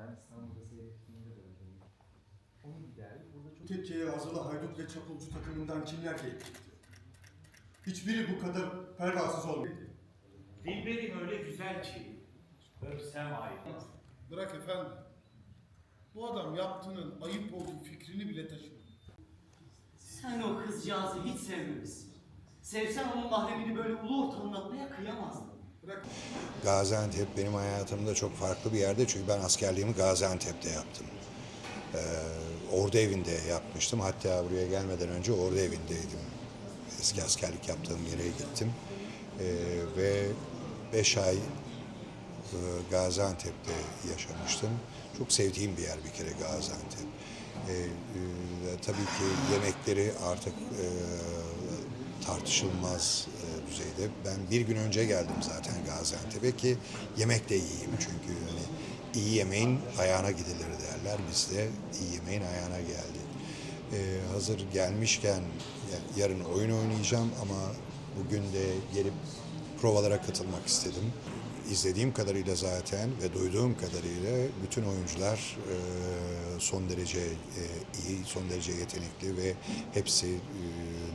Ben İstanbul'da seyrettiğimde de öyleydi. Onu giderdik. Burada çok Tekkeye Azılı Haydut ve Çapulcu takımından kimler geldi? Hiçbiri bu kadar pervasız olmadı. Dilberim öyle güzel ki. Öpsem ayrı. Bırak efendim. Bu adam yaptığının ayıp olduğu fikrini bile taşımıyor. Sen o kızcağızı hiç sevmemişsin. Sevsen onun mahremini böyle ulu orta anlatmaya kıyamazdın. Bırak Gaziantep benim hayatımda çok farklı bir yerde çünkü ben askerliğimi Gaziantep'te yaptım. Ee, ordu evinde yapmıştım. Hatta buraya gelmeden önce ordu evindeydim. Eski askerlik yaptığım yere gittim. Ee, ve beş ay e, Gaziantep'te yaşamıştım. Çok sevdiğim bir yer bir kere Gaziantep. Ee, e, tabii ki yemekleri artık e, tartışılmaz düzeyde. Ben bir gün önce geldim zaten Gaziantep'e ki yemek de yiyeyim çünkü hani iyi yemeğin ayağına gidilir derler. Biz de iyi yemeğin ayağına geldik. Ee, hazır gelmişken ya- yarın oyun oynayacağım ama bugün de gelip provalara katılmak istedim. İzlediğim kadarıyla zaten ve duyduğum kadarıyla bütün oyuncular e, son derece e, iyi, son derece yetenekli ve hepsi e,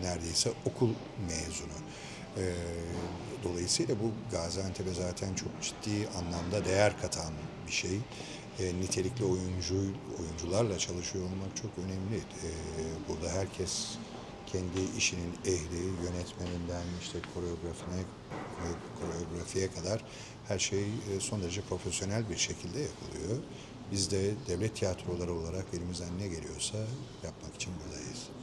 neredeyse okul mezunu. E, dolayısıyla bu Gaziantep'e zaten çok ciddi anlamda değer katan bir şey. E, nitelikli oyuncu oyuncularla çalışıyor olmak çok önemli. E, burada herkes kendi işinin ehli, yönetmeninden işte koreografine, koreografiye kadar her şey e, son derece profesyonel bir şekilde yapılıyor. Biz de devlet tiyatroları olarak elimizden ne geliyorsa yapmak için buradayız.